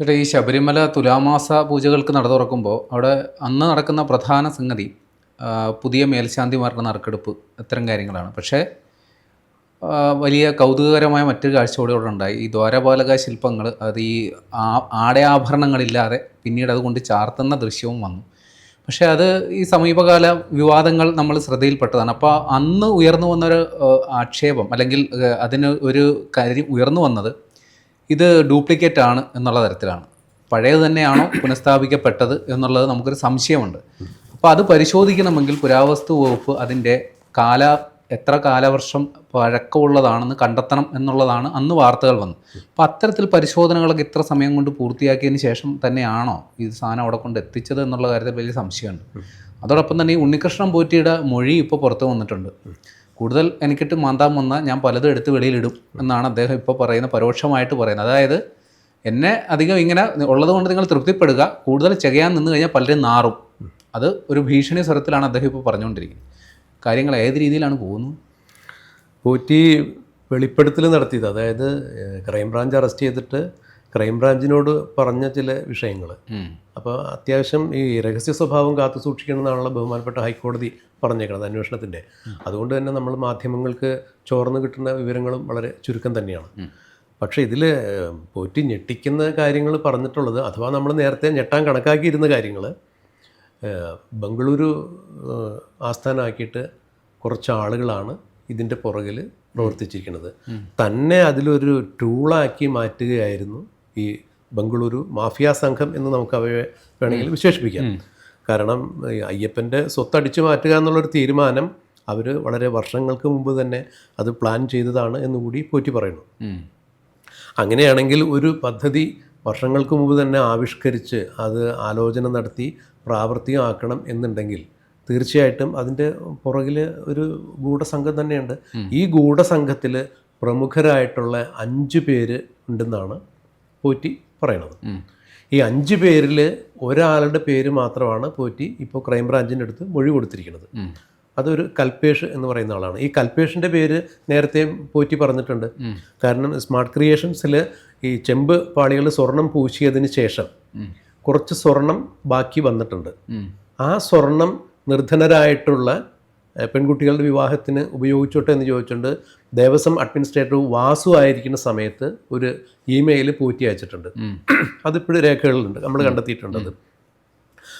ചേട്ടാ ഈ ശബരിമല തുലാമാസ പൂജകൾക്ക് നട തുറക്കുമ്പോൾ അവിടെ അന്ന് നടക്കുന്ന പ്രധാന സംഗതി പുതിയ മേൽശാന്തിമാരുടെ നറുക്കെടുപ്പ് ഇത്തരം കാര്യങ്ങളാണ്. പക്ഷേ വലിയ കൗതുകകരമായ മറ്റൊരു കാഴ്ച കൂടി അവിടെ ഉണ്ടായി. ഈ ദ്വാരപാലക ശില്പങ്ങൾ അത് ഈ ആടയാഭരണങ്ങളില്ലാതെ പിന്നീട് അതുകൊണ്ട് ചാർത്തുന്ന ദൃശ്യവും വന്നു. പക്ഷേ അത് ഈ സമീപകാല വിവാദങ്ങൾ നമ്മൾ ശ്രദ്ധയിൽപ്പെട്ടതാണ്. അപ്പോൾ അന്ന് ഉയർന്നു വന്നൊരു ആക്ഷേപം അല്ലെങ്കിൽ അതിന് ഒരു കാര്യം ഉയർന്നു വന്നത് ഇത് ഡ്യൂപ്ലിക്കേറ്റ് ആണ് എന്നുള്ള തരത്തിലാണ്. പഴയത് തന്നെയാണോ പുനഃസ്ഥാപിക്കപ്പെട്ടത് എന്നുള്ളത് നമുക്കൊരു സംശയമുണ്ട്. അപ്പോൾ അത് പരിശോധിക്കണമെങ്കിൽ പുരാവസ്തു വകുപ്പ് അതിന്റെ കാല എത്ര കാലവർഷം പഴക്കമുള്ളതാണെന്ന് കണ്ടെത്തണം എന്നുള്ളതാണ് അന്ന് വാർത്തകൾ വന്നു അപ്പോൾ അത്തരത്തിൽ പരിശോധനകളൊക്കെ ഇത്ര സമയം കൊണ്ട് പൂർത്തിയാക്കിയതിന് ശേഷം തന്നെയാണോ ഈ സാധനം അവിടെ കൊണ്ട് എത്തിച്ചത് എന്നുള്ള കാര്യത്തിൽ വലിയ സംശയമുണ്ട്. അതോടൊപ്പം തന്നെ ഈ ഉണ്ണികൃഷ്ണൻ പോറ്റിയുടെ മൊഴി ഇപ്പോൾ പുറത്തു വന്നിട്ടുണ്ട്. കൂടുതൽ എനിക്കിട്ട് മാന്താൻ വന്നാൽ ഞാൻ പലതും എടുത്ത് വെളിയിലിടും എന്നാണ് അദ്ദേഹം ഇപ്പോൾ പറയുന്ന പരോക്ഷമായിട്ട് പറയുന്നത്. അതായത് എന്നെ അധികം ഇങ്ങനെ ഉള്ളത് കൊണ്ട് നിങ്ങൾ തൃപ്തിപ്പെടുക കൂടുതൽ ചെയ്യാൻ നിന്ന് കഴിഞ്ഞാൽ പലരും നാറും. അത് ഒരു ഭീഷണി സ്വരത്തിലാണ് അദ്ദേഹം ഇപ്പോൾ പറഞ്ഞുകൊണ്ടിരിക്കുന്നത്. കാര്യങ്ങൾ ഏത് രീതിയിലാണ് പോകുന്നത്? പോറ്റി വെളിപ്പെടുത്തൽ നടത്തിയത്. അതായത് ക്രൈംബ്രാഞ്ച് അറസ്റ്റ് ചെയ്തിട്ട് ക്രൈംബ്രാഞ്ചിനോട് പറഞ്ഞ ചില വിഷയങ്ങൾ അപ്പോൾ അത്യാവശ്യം ഈ രഹസ്യ സ്വഭാവം കാത്തു സൂക്ഷിക്കണം എന്നാണല്ലോ ബഹുമാനപ്പെട്ട ഹൈക്കോടതി പറഞ്ഞേക്കുന്നത് അന്വേഷണത്തിന്റെ അതുകൊണ്ട് തന്നെ നമ്മൾ മാധ്യമങ്ങൾക്ക് ചോർന്ന് കിട്ടുന്ന വിവരങ്ങളും വളരെ ചുരുക്കം തന്നെയാണ്. പക്ഷേ ഇതിൽ പോറ്റി ഞെട്ടിക്കുന്ന കാര്യങ്ങൾ പറഞ്ഞിട്ടുള്ളത് അഥവാ നമ്മൾ നേരത്തെ ഞെട്ടാൻ കണക്കാക്കിയിരുന്ന കാര്യങ്ങൾ ബംഗളൂരു ആസ്ഥാനമാക്കിയിട്ട് കുറച്ച് ആളുകളാണ് ഇതിന്റെ പുറകിൽ പ്രവർത്തിച്ചിരിക്കുന്നത്. തന്നെ അതിലൊരു ടൂളാക്കി മാറ്റുകയായിരുന്നു. ഈ ബംഗളൂരു മാഫിയ സംഘം എന്ന് നമുക്ക് അവയെ വേണമെങ്കിൽ വിശേഷിപ്പിക്കാം. കാരണം അയ്യപ്പന്റെ സ്വത്തടിച്ചു മാറ്റുക എന്നുള്ളൊരു തീരുമാനം അവർ വളരെ വർഷങ്ങൾക്ക് മുമ്പ് തന്നെ അത് പ്ലാൻ ചെയ്തതാണ് എന്നുകൂടി പോറ്റി പറയുന്നു. അങ്ങനെയാണെങ്കിൽ ഒരു പദ്ധതി വർഷങ്ങൾക്ക് മുമ്പ് തന്നെ ആവിഷ്കരിച്ച് അത് ആലോചന നടത്തി പ്രാവർത്തികമാക്കണം എന്നുണ്ടെങ്കിൽ തീർച്ചയായിട്ടും അതിന്റെ പുറകിൽ ഒരു ഗൂഢസംഘം തന്നെയുണ്ട്. ഈ ഗൂഢസംഘത്തിൽ പ്രമുഖരായിട്ടുള്ള അഞ്ച് പേര് ഉണ്ടെന്നാണ് പോറ്റി പറയണത്. ഈ അഞ്ച് പേരിൽ ഒരാളുടെ പേര് മാത്രമാണ് പോറ്റി ഇപ്പോൾ ക്രൈംബ്രാഞ്ചിന്റെ അടുത്ത് മൊഴി കൊടുത്തിരിക്കുന്നത്. അതൊരു കൽപേഷ് എന്ന് പറയുന്ന ആളാണ്. ഈ കൽപേഷിന്റെ പേര് നേരത്തെ പോറ്റി പറഞ്ഞിട്ടുണ്ട്. കാരണം സ്മാർട്ട് ക്രിയേഷൻസിൽ ഈ ചെമ്പ് പാളികൾ സ്വർണം പൂശിയതിന് ശേഷം കുറച്ച് സ്വർണം ബാക്കി വന്നിട്ടുണ്ട്. ആ സ്വർണം നിർധനരായിട്ടുള്ള പെൺകുട്ടികളുടെ വിവാഹത്തിന് ഉപയോഗിച്ചോട്ടെ എന്ന് ചോദിച്ചുകൊണ്ട് ദേവസ്വം അഡ്മിനിസ്ട്രേറ്റർ വാസു ആയിരിക്കുന്ന സമയത്ത് ഒരു ഇമെയിൽ പൂറ്റി അയച്ചിട്ടുണ്ട്. അതിപ്പോഴും രേഖകളിലുണ്ട് നമ്മൾ കണ്ടെത്തിയിട്ടുണ്ട് അത്.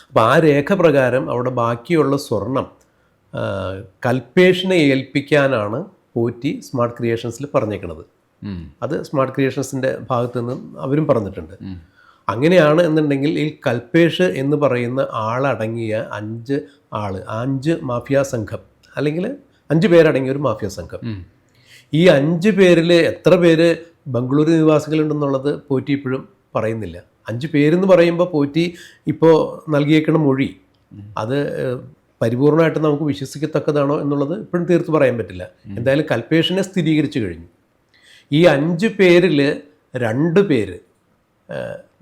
അപ്പോൾ ആ രേഖ പ്രകാരം അവിടെ ബാക്കിയുള്ള സ്വർണം കൽപ്പേഷനെ ഏൽപ്പിക്കാനാണ് പോറ്റി സ്മാർട്ട് ക്രിയേഷൻസിൽ പറഞ്ഞേക്കുന്നത് അത് സ്മാർട്ട് ക്രിയേഷൻസിന്റെ ഭാഗത്തു നിന്നും അവരും പറഞ്ഞിട്ടുണ്ട്. അങ്ങനെയാണ് എന്നുണ്ടെങ്കിൽ ഈ കൽപ്പേഷ് എന്ന് പറയുന്ന ആളടങ്ങിയ അഞ്ച് ആൾ അഞ്ച് മാഫിയ സംഘം അല്ലെങ്കിൽ അഞ്ച് പേരടങ്ങിയ ഒരു മാഫിയ സംഘം. ഈ അഞ്ച് പേരിൽ എത്ര പേര് ബംഗളൂരു നിവാസികളുണ്ടെന്നുള്ളത് പോറ്റി ഇപ്പോഴും പറയുന്നില്ല. അഞ്ച് പേരെന്ന് പറയുമ്പോൾ പോറ്റി ഇപ്പോൾ നൽകിയേക്കുന്ന മൊഴി. അത് പരിപൂർണമായിട്ട് നമുക്ക് വിശ്വസിക്കത്തക്കതാണോ എന്നുള്ളത് ഇപ്പോഴും തീർത്ത് പറയാൻ പറ്റില്ല. എന്തായാലും കൽപ്പേഷനെ സ്ഥിരീകരിച്ചു കഴിഞ്ഞു. ഈ അഞ്ച് പേരിൽ രണ്ട് പേര്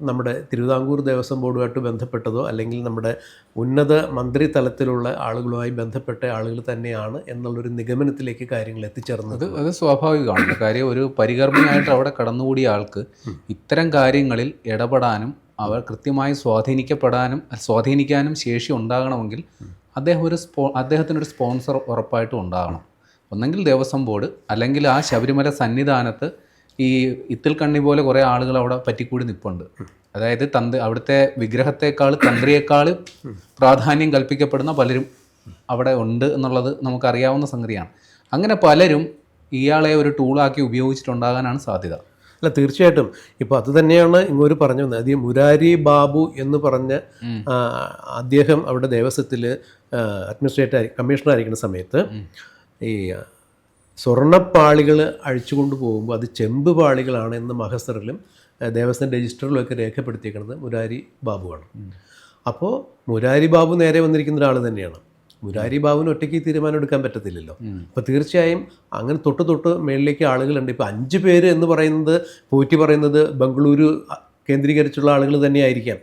നമ്മുടെ തിരുവിതാംകൂർ ദേവസ്വം ബോർഡുമായിട്ട് ബന്ധപ്പെട്ടതോ അല്ലെങ്കിൽ നമ്മുടെ ഉന്നത മന്ത്രി തലത്തിലുള്ള ആളുകളുമായി ബന്ധപ്പെട്ട ആളുകൾ തന്നെയാണ് എന്നുള്ളൊരു നിഗമനത്തിലേക്ക് കാര്യങ്ങൾ എത്തിച്ചേർന്നത്. അത് സ്വാഭാവികമാണ്. കാര്യം ഒരു പരികർമ്മിയായിട്ട് അവിടെ കടന്നുകൂടിയ ആൾക്ക് ഇത്തരം കാര്യങ്ങളിൽ ഇടപെടാനും അവർ കൃത്യമായി സ്വാധീനിക്കപ്പെടാനും സ്വാധീനിക്കാനും ശേഷി ഉണ്ടാകണമെങ്കിൽ അദ്ദേഹം ഒരു സ്പോ അദ്ദേഹത്തിനൊരു സ്പോൺസർ ഉറപ്പായിട്ടും ഉണ്ടാകണം. ഒന്നെങ്കിൽ ദേവസ്വം ബോർഡ് അല്ലെങ്കിൽ ആ ശബരിമല സന്നിധാനത്ത് ഈ ഇത്തിൽ കണ്ണി പോലെ കുറേ ആളുകൾ അവിടെ പറ്റിക്കൂടി നിൽപ്പുണ്ട് അതായത് തന്ത് അവിടുത്തെ വിഗ്രഹത്തെക്കാൾ തന്ത്രിയേക്കാൾ പ്രാധാന്യം കൽപ്പിക്കപ്പെടുന്ന പലരും അവിടെ ഉണ്ട് എന്നുള്ളത് നമുക്കറിയാവുന്ന സംഗതിയാണ്. അങ്ങനെ പലരും ഇയാളെ ഒരു ടൂളാക്കി ഉപയോഗിച്ചിട്ടുണ്ടാകാനാണ് സാധ്യത. അല്ല തീർച്ചയായിട്ടും. ഇപ്പോൾ അത് തന്നെയാണ് ഇങ്ങോട്ട് പറഞ്ഞു വന്നത്. അത് മുരാരി ബാബു എന്ന് പറഞ്ഞ അദ്ദേഹം അവിടെ ദേവസ്വത്തിൽ അഡ്മിനിസ്ട്രേറ്റർ കമ്മീഷണർ ആയിരിക്കുന്ന സമയത്ത് ഈ സ്വർണപ്പാളികൾ അഴിച്ചുകൊണ്ട് പോകുമ്പോൾ അത് ചെമ്പ് പാളികളാണ് എന്ന് മഹസറിലും ദേവസ്വം രജിസ്റ്ററിലുമൊക്കെ രേഖപ്പെടുത്തിയിരിക്കുന്നത് മുരാരി ബാബുവാണ്. അപ്പോൾ മുരാരി ബാബു നേരെ വന്നിരിക്കുന്ന ഒരാൾ തന്നെയാണ്. മുരാരി ബാബുവിന് ഒറ്റയ്ക്ക് തീരുമാനം എടുക്കാൻ പറ്റത്തില്ലല്ലോ. അപ്പോൾ തീർച്ചയായും അങ്ങനെ തൊട്ട് തൊട്ട് മേളിലേക്ക് ആളുകളുണ്ട്. ഇപ്പോൾ അഞ്ച് പേര് എന്ന് പറയുന്നത് പോറ്റി പറയുന്നത് ബംഗളൂരു കേന്ദ്രീകരിച്ചുള്ള ആളുകൾ തന്നെയായിരിക്കാം.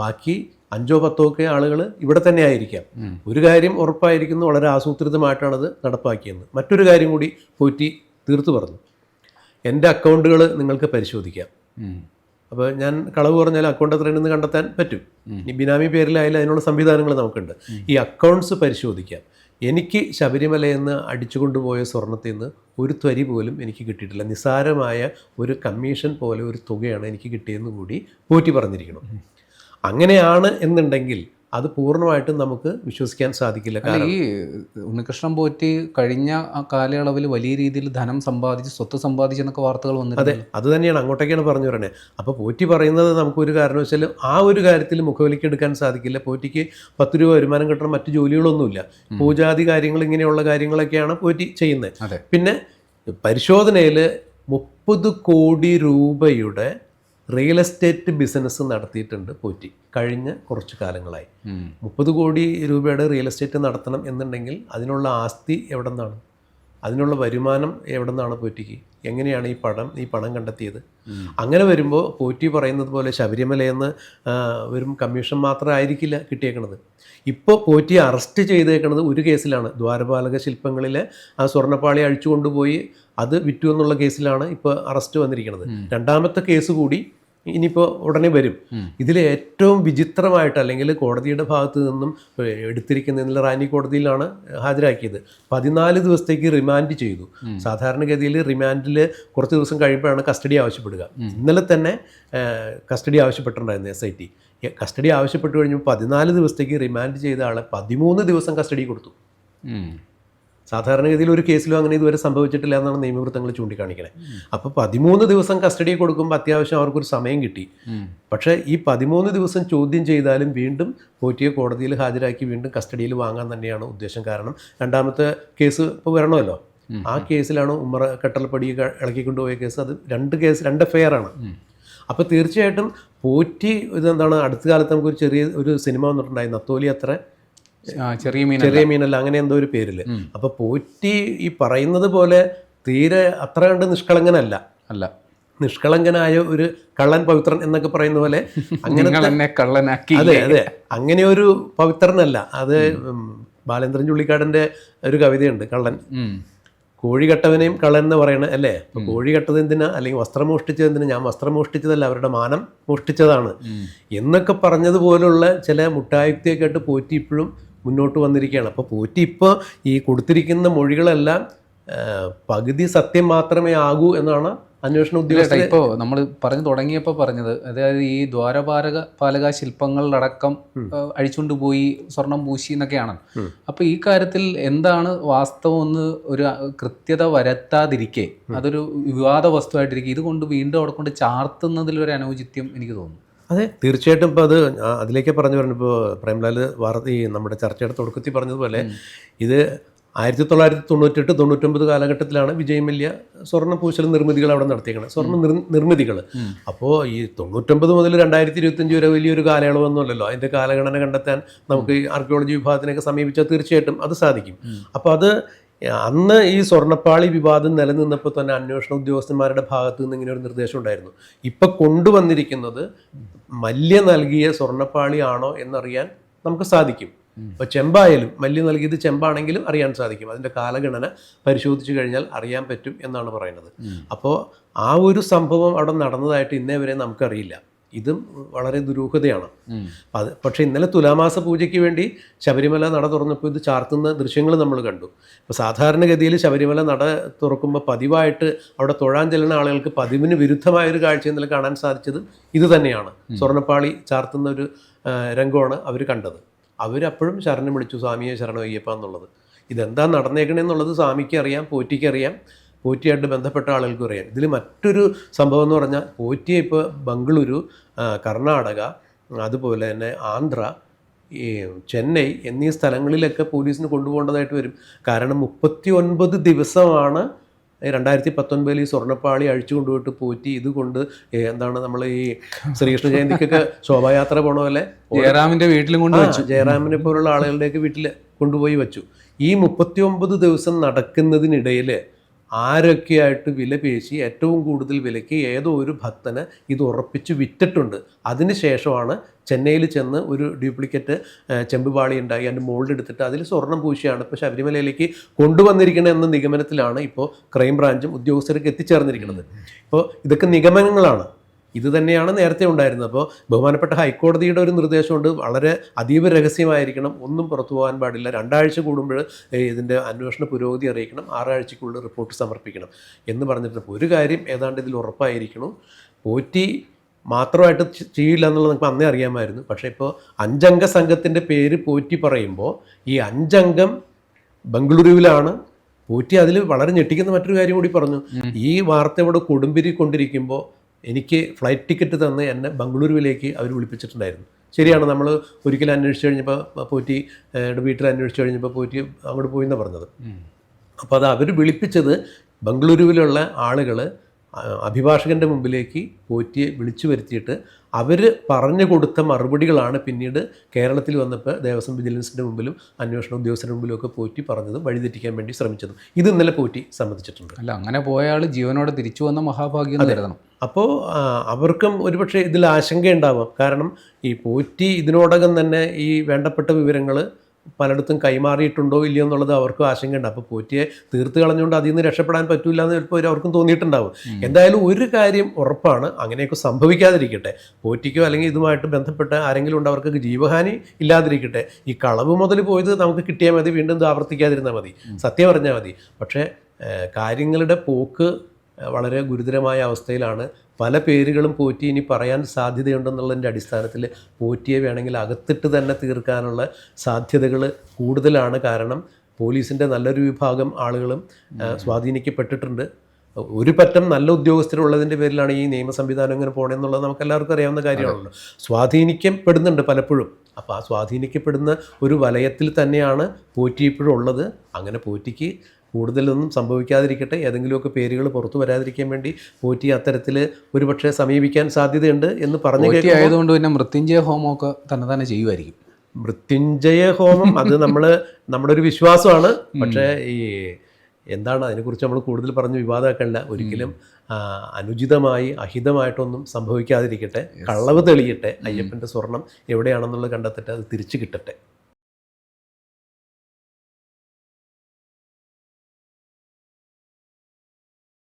ബാക്കി അഞ്ചോ പത്തോ ഒക്കെ ആളുകൾ ഇവിടെ തന്നെ ആയിരിക്കാം. ഒരു കാര്യം ഉറപ്പായിരിക്കുന്നു വളരെ ആസൂത്രിതമായിട്ടാണത് നടപ്പാക്കിയെന്ന്. മറ്റൊരു കാര്യം കൂടി പോറ്റി തീർത്തു പറഞ്ഞു. എന്റെ അക്കൗണ്ടുകൾ നിങ്ങൾക്ക് പരിശോധിക്കാം. അപ്പോൾ ഞാൻ കളവ് പറഞ്ഞാൽ അക്കൗണ്ട് എത്രയുണ്ടെന്ന് കണ്ടെത്താൻ പറ്റും. ഈ ബിനാമി പേരിലായാലും അതിനുള്ള സംവിധാനങ്ങൾ നമുക്കുണ്ട്. ഈ അക്കൗണ്ട്സ് പരിശോധിക്കാം. എനിക്ക് ശബരിമലയെന്ന് അടിച്ചുകൊണ്ടുപോയ സ്വർണത്തിൽ നിന്ന് ഒരു ത്വരി പോലും എനിക്ക് കിട്ടിയിട്ടില്ല. നിസ്സാരമായ ഒരു കമ്മീഷൻ പോലെ ഒരു തുകയാണ് എനിക്ക് കിട്ടിയെന്ന് കൂടി പോറ്റി പറഞ്ഞിരിക്കണം അങ്ങനെയാണ് എന്നുണ്ടെങ്കിൽ അത് പൂർണമായിട്ടും നമുക്ക് വിശ്വസിക്കാൻ സാധിക്കില്ല. കാരണം ഈ ഉണ്ണികൃഷ്ണൻ പോറ്റി കഴിഞ്ഞ ആ കാലയളവിൽ വലിയ രീതിയിൽ ധനം സമ്പാദിച്ച് സ്വത്ത് സമ്പാദിച്ചെന്നൊക്കെ വാർത്തകൾ വന്നു അതെ അത് തന്നെയാണ്. അങ്ങോട്ടേക്കാണ് പറഞ്ഞു പറയുന്നത് അപ്പോൾ പോറ്റി പറയുന്നത് നമുക്കൊരു കാരണവശാലും ആ ഒരു കാര്യത്തിൽ മുഖവിലേക്ക് എടുക്കാൻ സാധിക്കില്ല. പോറ്റിക്ക് പത്ത് രൂപ വരുമാനം കിട്ടണം മറ്റു ജോലികളൊന്നുമില്ല. പൂജാതി കാര്യങ്ങൾ ഇങ്ങനെയുള്ള കാര്യങ്ങളൊക്കെയാണ് പോറ്റി ചെയ്യുന്നത്. അതെ. പിന്നെ പരിശോധനയിൽ മുപ്പത് കോടി രൂപയുടെ റിയൽ എസ്റ്റേറ്റ് ബിസിനസ് നടത്തിയിട്ടുണ്ട് പോറ്റി. കഴിഞ്ഞ കുറച്ച് കാലങ്ങളായി. മുപ്പത് കോടി രൂപയുടെ റിയൽ എസ്റ്റേറ്റ് നടത്തണം എന്നുണ്ടെങ്കിൽ അതിനുള്ള ആസ്തി എവിടെ നിന്നാണ് അതിനുള്ള വരുമാനം എവിടെ നിന്നാണ് പോറ്റിക്ക്? എങ്ങനെയാണ് ഈ പണം ഈ പണം കണ്ടെത്തിയത്? അങ്ങനെ വരുമ്പോൾ പോറ്റി പറയുന്നത് പോലെ ശബരിമലയെന്ന് വരും വെറും കമ്മീഷൻ മാത്രം ആയിരിക്കില്ല കിട്ടിയേക്കണത്. ഇപ്പോൾ പോറ്റി അറസ്റ്റ് ചെയ്തേക്കണത് ഒരു കേസിലാണ്. ദ്വാരപാലക ശില്പങ്ങളിലെ ആ സ്വർണപ്പാളി അഴിച്ചു കൊണ്ടുപോയി അത് വിറ്റു എന്നുള്ള കേസിലാണ് ഇപ്പോൾ അറസ്റ്റ് വന്നിരിക്കുന്നത് രണ്ടാമത്തെ കേസ് കൂടി ഇനിയിപ്പോൾ ഉടനെ വരും. ഇതിൽ ഏറ്റവും വിചിത്രമായിട്ട് അല്ലെങ്കിൽ കോടതിയുടെ ഭാഗത്ത് നിന്നും എടുത്തിരിക്കുന്ന റാനി റാന്നി കോടതിയിലാണ് ഹാജരാക്കിയത്. പതിനാല് ദിവസത്തേക്ക് റിമാൻഡ് ചെയ്തു. സാധാരണഗതിയിൽ റിമാൻഡിൽ കുറച്ച് ദിവസം കഴിയുമ്പോഴാണ് കസ്റ്റഡി ആവശ്യപ്പെടുക. ഇന്നലെ തന്നെ കസ്റ്റഡി ആവശ്യപ്പെട്ടിട്ടുണ്ടായിരുന്നു എസ് ഐ ടി കസ്റ്റഡി ആവശ്യപ്പെട്ടു കഴിഞ്ഞപ്പോൾ പതിനാല് ദിവസത്തേക്ക് റിമാൻഡ് ചെയ്ത ആളെ പതിമൂന്ന് ദിവസം കസ്റ്റഡി കൊടുത്തു. സാധാരണഗതിയിൽ ഒരു കേസിലും അങ്ങനെ ഇതുവരെ സംഭവിച്ചിട്ടില്ല എന്നാണ് നിയമവൃത്തങ്ങൾ ചൂണ്ടിക്കാണിക്കുന്നത് അപ്പോൾ പതിമൂന്ന് ദിവസം കസ്റ്റഡി കൊടുക്കുമ്പോൾ അത്യാവശ്യം അവർക്കൊരു സമയം കിട്ടി. പക്ഷേ ഈ പതിമൂന്ന് ദിവസം ചോദ്യം ചെയ്താലും വീണ്ടും പോറ്റിയെ കോടതിയിൽ ഹാജരാക്കി വീണ്ടും കസ്റ്റഡിയിൽ വാങ്ങാൻ തന്നെയാണ് ഉദ്ദേശം. കാരണം രണ്ടാമത്തെ കേസ് ഇപ്പോൾ വരണമല്ലോ. ആ കേസിലാണ് ഉമ്മറ കട്ടൽപ്പടി ഇളക്കി ഇളക്കിക്കൊണ്ടുപോയ കേസ്. അത് രണ്ട് കേസ് രണ്ട് എഫ്ഐആർ ആണ്. അപ്പോൾ തീർച്ചയായിട്ടും പോറ്റി ഇതെന്താണ്? അടുത്ത കാലത്ത് നമുക്കൊരു ചെറിയ ഒരു സിനിമ വന്നിട്ടുണ്ടായി നത്തോലി അത്ര ചെറിയ മീൻ ചെറിയ മീനല്ല അങ്ങനെ എന്തോ ഒരു പേരിൽ അപ്പോൾ പോറ്റി ഈ പറയുന്നത് പോലെ തീരെ അത്ര കണ്ട് നിഷ്കളങ്കനല്ല. അല്ല. നിഷ്കളങ്കനായ ഒരു കള്ളൻ പവിത്രൻ എന്നൊക്കെ പറയുന്ന പോലെ അങ്ങനെ കള്ളനാക്കി. അതെ അതെ. അങ്ങനെ ഒരു പവിത്രനല്ല. അത് ബാലേന്ദ്രൻ ചുള്ളിക്കാടന്റെ ഒരു കവിതയുണ്ട് കള്ളൻ. കോഴി കട്ടവനെയും കള്ളൻ എന്ന് പറയണ അല്ലേ? കോഴി കട്ടത് എന്തിനാ? അല്ലെങ്കിൽ വസ്ത്രം മോഷ്ടിച്ചത് എന്തിനാ? ഞാൻ വസ്ത്രം മോഷ്ടിച്ചതല്ല അവരുടെ മാനം മോഷ്ടിച്ചതാണ്. എന്നൊക്കെ പറഞ്ഞതുപോലുള്ള ചില മുട്ടായുക്തിയൊക്കെ ആയിട്ട് പോറ്റി ഇപ്പോഴും മുന്നോട്ട് വന്നിരിക്കുകയാണ്. അപ്പോൾ പോറ്റി ഇപ്പോൾ ഈ കൊടുത്തിരിക്കുന്ന മൊഴികളെല്ലാം പകുതി സത്യം മാത്രമേ ആകൂ എന്നാണ് അന്വേഷണ ഉദ്യോഗസ്ഥ ഉദ്യോഗസ്ഥർ ഇപ്പോൾ നമ്മൾ പറഞ്ഞു തുടങ്ങിയപ്പോൾ പറഞ്ഞത്. അതായത് ഈ ദ്വാരപാലക പാലക ശില്പങ്ങളിലടക്കം അഴിച്ചുകൊണ്ട് പോയി സ്വർണം പൂശി എന്നൊക്കെയാണ്. അപ്പോൾ ഈ കാര്യത്തിൽ എന്താണ് വാസ്തവം ഒന്ന് ഒരു കൃത്യത വരുത്താതിരിക്കെ അതൊരു വിവാദ വസ്തുവായിട്ടിരിക്കെ ഇത് കൊണ്ട് വീണ്ടും അവിടെ കൊണ്ട് ചാർത്തുന്നതിൽ ഒരു അനൗചിത്യം എനിക്ക് തോന്നുന്നു. അതെ. തീർച്ചയായിട്ടും ഇപ്പോൾ അത് അതിലേക്ക് പറഞ്ഞു പറഞ്ഞു ഇപ്പോൾ പ്രേംലാൽ വാർത്ത ഈ നമ്മുടെ ചർച്ചയുടെ തുടക്കത്തിൽ പറഞ്ഞതുപോലെ ഇത് ആയിരത്തി തൊള്ളായിരത്തി തൊണ്ണൂറ്റെട്ട് തൊണ്ണൂറ്റൊമ്പത് കാലഘട്ടത്തിലാണ് വിജയ് മല്യ സ്വർണ പൂശൽ നിർമ്മിതികൾ അവിടെ നടത്തിയേക്കുന്നത് സ്വർണ നിർ നിർമ്മിതികൾ. അപ്പോൾ ഈ തൊണ്ണൂറ്റൊമ്പത് മുതൽ രണ്ടായിരത്തി ഇരുപത്തഞ്ച് വരെ വലിയൊരു കാലയളവൊന്നുമല്ലല്ലോ അതിന്റെ കാലഗണന കണ്ടെത്താൻ നമുക്ക് ഈ ആർക്കിയോളജി വിഭാഗത്തിനൊക്കെ സമീപിച്ചാൽ തീർച്ചയായിട്ടും അത് സാധിക്കും. അപ്പോൾ അത് അന്ന് ഈ സ്വർണപ്പാളി വിവാദം നിലനിന്നപ്പോൾ തന്നെ അന്വേഷണ ഉദ്യോഗസ്ഥന്മാരുടെ ഭാഗത്ത് നിന്ന് ഇങ്ങനെ ഒരു നിർദ്ദേശം ഉണ്ടായിരുന്നു. ഇപ്പം കൊണ്ടുവന്നിരിക്കുന്നത് മല്യ നൽകിയ സ്വർണപ്പാളിയാണോ എന്നറിയാൻ നമുക്ക് സാധിക്കും. ഇപ്പോൾ ചെമ്പായാലും മല്യ നൽകിയത് ചെമ്പാണെങ്കിലും അറിയാൻ സാധിക്കും. അതിന്റെ കാലഗണന പരിശോധിച്ചു കഴിഞ്ഞാൽ അറിയാൻ പറ്റും എന്നാണ് പറയുന്നത്. അപ്പോൾ ആ ഒരു സംഭവം അവിടെ നടന്നതായിട്ട് ഇന്നേ വരെ നമുക്കറിയില്ല. ഇതും വളരെ ദുരൂഹതയാണ്. അത് പക്ഷേ ഇന്നലെ തുലാമാസ പൂജയ്ക്ക് വേണ്ടി ശബരിമല നട തുറന്നപ്പോൾ ഇത് ചാർത്തുന്ന ദൃശ്യങ്ങൾ നമ്മൾ കണ്ടു. ഇപ്പോൾ സാധാരണഗതിയിൽ ശബരിമല നട തുറക്കുമ്പോൾ പതിവായിട്ട് അവിടെ തൊഴാൻ ചെല്ലുന്ന ആളുകൾക്ക് പതിവിന് വിരുദ്ധമായ ഒരു കാഴ്ച ഇന്നലെ കാണാൻ സാധിച്ചത് ഇത് തന്നെയാണ്. സ്വർണപ്പാളി ചാർത്തുന്ന ഒരു രംഗമാണ് അവർ കണ്ടത്. അവരപ്പോഴും ശരണം വിളിച്ചു സ്വാമിയെ ശരണം അയ്യപ്പ എന്നുള്ളത്. ഇതെന്താ നടന്നേക്കണേന്നുള്ളത് സ്വാമിക്ക് അറിയാം പോറ്റിക്ക് അറിയാം. പോറ്റിയായിട്ട് ബന്ധപ്പെട്ട ആളുകൾക്കും അറിയാം ഇതിൽ മറ്റൊരു സംഭവം എന്ന് പറഞ്ഞാൽ പോറ്റിയെ ഇപ്പോൾ ബംഗളൂരു കർണാടക അതുപോലെ തന്നെ ആന്ധ്ര ഈ ചെന്നൈ എന്നീ സ്ഥലങ്ങളിലൊക്കെ പോലീസിന് കൊണ്ടുപോകേണ്ടതായിട്ട് വരും. കാരണം മുപ്പത്തി ഒൻപത് ദിവസമാണ് രണ്ടായിരത്തി പത്തൊൻപതിൽ ഈ സ്വർണപ്പാളി അഴിച്ചു കൊണ്ടുപോയിട്ട് പോറ്റി ഇത് കൊണ്ട് എന്താണ് നമ്മൾ ഈ ശ്രീകൃഷ്ണ ജയന്തിക്കൊക്കെ ശോഭായാത്ര പോണ പോലെ ജയറാമിന്റെ വീട്ടിലും കൊണ്ട് വെച്ചു. ജയറാമിനെ പോലുള്ള ആളുകളുടെയൊക്കെ വീട്ടിൽ കൊണ്ടുപോയി വെച്ചു. ഈ മുപ്പത്തി ഒമ്പത് ദിവസം നടക്കുന്നതിനിടയിൽ ആരൊക്കെയായിട്ട് വില പേശി ഏറ്റവും കൂടുതൽ വിലയ്ക്ക് ഏതോ ഒരു ഭക്തന് ഇത് ഉറപ്പിച്ച് വിറ്റിട്ടുണ്ട്. അതിനുശേഷമാണ് ചെന്നൈയിൽ ചെന്ന് ഒരു ഡ്യൂപ്ലിക്കേറ്റ് ചെമ്പുപാളി ഉണ്ടായി. അതിന്റെ മോൾഡ് എടുത്തിട്ട് അതിൽ സ്വർണം പൂശിയാണ്. ഇപ്പോൾ ശബരിമലയിലേക്ക് കൊണ്ടുവന്നിരിക്കുന്നത് എന്ന നിഗമനത്തിലാണ് ഇപ്പോൾ ക്രൈംബ്രാഞ്ചും ഉദ്യോഗസ്ഥർക്ക് എത്തിച്ചേർന്നിരിക്കുന്നത്. ഇപ്പോൾ ഇതൊക്കെ നിഗമനങ്ങളാണ്. ഇത് തന്നെയാണ് നേരത്തെ ഉണ്ടായിരുന്നത്. അപ്പോൾ ബഹുമാനപ്പെട്ട ഹൈക്കോടതിയുടെ ഒരു നിർദ്ദേശമുണ്ട്. വളരെ അതീവ രഹസ്യമായിരിക്കണം. ഒന്നും പുറത്തു പോകാൻ പാടില്ല. രണ്ടാഴ്ച കൂടുമ്പോൾ ഇതിന്റെ അന്വേഷണ പുരോഗതി അറിയിക്കണം. ആറാഴ്ചക്കുള്ളിൽ റിപ്പോർട്ട് സമർപ്പിക്കണം എന്ന് പറഞ്ഞിട്ട് ഒരു കാര്യം ഏതാണ്ട് ഇതിൽ ഉറപ്പായിരിക്കണം. പോറ്റി മാത്രമായിട്ട് ചെയ്യില്ല എന്നുള്ളത് നമുക്ക് അന്നേ അറിയാമായിരുന്നു. പക്ഷേ ഇപ്പോൾ അഞ്ചംഗ സംഘത്തിന്റെ പേര് പോറ്റി പറയുമ്പോൾ ഈ അഞ്ചംഗം ബംഗളൂരുവിലാണ്. പോറ്റി അതിൽ വളരെ ഞെട്ടിക്കുന്ന മറ്റൊരു കാര്യം കൂടി പറഞ്ഞു. ഈ വാർത്ത ഇവിടെ കൊടുമ്പിരി കൊണ്ടിരിക്കുമ്പോൾ എനിക്ക് ഫ്ലൈറ്റ് ടിക്കറ്റ് തന്ന് എന്നെ ബംഗളൂരുവിലേക്ക് അവർ വിളിപ്പിച്ചിട്ടുണ്ടായിരുന്നു. ശരിയാണ് നമ്മൾ ഒരിക്കലും അന്വേഷിച്ച് കഴിഞ്ഞപ്പോൾ പോറ്റി വീട്ടിൽ അന്വേഷിച്ച് കഴിഞ്ഞപ്പോൾ പോറ്റി അങ്ങോട്ട് പോയി എന്നാണ് പറഞ്ഞത് അപ്പോൾ അത് അവർ വിളിപ്പിച്ചത് ബംഗളൂരുവിലുള്ള ആളുകൾ അഭിഭാഷകന്റെ മുമ്പിലേക്ക് പോറ്റിയെ വിളിച്ചു വരുത്തിയിട്ട് അവർ പറഞ്ഞു കൊടുത്ത മറുപടികളാണ് പിന്നീട് കേരളത്തിൽ വന്നപ്പോൾ ദേവസ്വം വിജിലൻസിന്റെ മുമ്പിലും അന്വേഷണ ഉദ്യോഗസ്ഥരുടെ മുമ്പിലും ഒക്കെ പോറ്റി പറഞ്ഞത് വഴിതെറ്റിക്കാൻ വേണ്ടി ശ്രമിച്ചതും. ഇത് ഇന്നലെ പോറ്റി സമ്മതിച്ചിട്ടുണ്ട്. അല്ല അങ്ങനെ പോയ ആൾ ജീവനോടെ തിരിച്ചു വന്ന മഹാഭാഗ്യം കരുതണം. അപ്പോൾ അവർക്കും ഒരുപക്ഷെ ഇതിൽ ആശങ്കയുണ്ടാവാം. കാരണം ഈ പോറ്റി ഇതിനോടകം തന്നെ ഈ വേണ്ടപ്പെട്ട വിവരങ്ങൾ പലയിടത്തും കൈമാറിയിട്ടുണ്ടോ ഇല്ലയോ എന്നുള്ളത് അവർക്കും ആശങ്കയുണ്ട്. അപ്പോൾ പോറ്റിയെ തീർത്ത് കളഞ്ഞുകൊണ്ട് അതിൽ നിന്ന് രക്ഷപ്പെടാൻ പറ്റില്ല എന്ന് ചിലപ്പോൾ അവർക്കും തോന്നിയിട്ടുണ്ടാവും. എന്തായാലും ഒരു കാര്യം ഉറപ്പാണ് അങ്ങനെയൊക്കെ സംഭവിക്കാതിരിക്കട്ടെ. പോറ്റിക്കോ അല്ലെങ്കിൽ ഇതുമായിട്ട് ബന്ധപ്പെട്ട ആരെങ്കിലും ഉണ്ട് അവർക്ക് ജീവഹാനി ഇല്ലാതിരിക്കട്ടെ. ഈ കളവ് മുതൽ പോയത് നമുക്ക് കിട്ടിയാൽ മതി വീണ്ടും ഇത് ആവർത്തിക്കാതിരുന്നാൽ മതി. സത്യം പറഞ്ഞാൽ മതി. പക്ഷേ കാര്യങ്ങളുടെ പോക്ക് വളരെ ഗുരുതരമായ അവസ്ഥയിലാണ്. പല പേരുകളും പോറ്റി ഇനി പറയാൻ സാധ്യതയുണ്ടെന്നുള്ളതിന്റെ അടിസ്ഥാനത്തിൽ പോറ്റിയെ വേണമെങ്കിൽ അകത്തിട്ട് തന്നെ തീർക്കാനുള്ള സാധ്യതകൾ കൂടുതലാണ്. കാരണം പോലീസിന്റെ നല്ലൊരു വിഭാഗം ആളുകളും സ്വാധീനിക്കപ്പെട്ടിട്ടുണ്ട്. ഒരു പറ്റം നല്ല ഉദ്യോഗസ്ഥരുള്ളതിന്റെ പേരിലാണ് ഈ നിയമ സംവിധാനം ഇങ്ങനെ പോകണമെന്നുള്ളത് നമുക്ക് എല്ലാവർക്കും അറിയാവുന്ന കാര്യമാണല്ലോ. സ്വാധീനിക്കപ്പെടുന്നുണ്ട് പലപ്പോഴും. അപ്പോൾ ആ സ്വാധീനിക്കപ്പെടുന്ന ഒരു വലയത്തിൽ തന്നെയാണ് പോറ്റി ഇപ്പോഴും ഉള്ളത്. അങ്ങനെ പോറ്റിക്ക് കൂടുതലൊന്നും സംഭവിക്കാതിരിക്കട്ടെ. ഏതെങ്കിലുമൊക്കെ പേരുകൾ പുറത്തു വരാതിരിക്കാൻ വേണ്ടി പോറ്റി അത്തരത്തിൽ ഒരുപക്ഷെ സമീപിക്കാൻ സാധ്യതയുണ്ട് എന്ന് പറഞ്ഞു ആയതുകൊണ്ട് പിന്നെ മൃത്യുഞ്ജയ ഹോമമൊക്കെ തന്നെ തന്നെ ചെയ്യുമായിരിക്കും. മൃത്യുഞ്ജയ ഹോമം അത് നമ്മൾ നമ്മുടെ ഒരു വിശ്വാസമാണ്. പക്ഷേ ഈ എന്താണ് അതിനെക്കുറിച്ച് നമ്മൾ കൂടുതൽ പറഞ്ഞ് വിവാദമാക്കണ്ട ഒരിക്കലും അനുചിതമായി അഹിതമായിട്ടൊന്നും സംഭവിക്കാതിരിക്കട്ടെ. കള്ളവ് തെളിയട്ടെ. അയ്യപ്പന്റെ സ്വർണം എവിടെയാണെന്നുള്ളത് കണ്ടെത്തിട്ട് അത് തിരിച്ചു കിട്ടട്ടെ.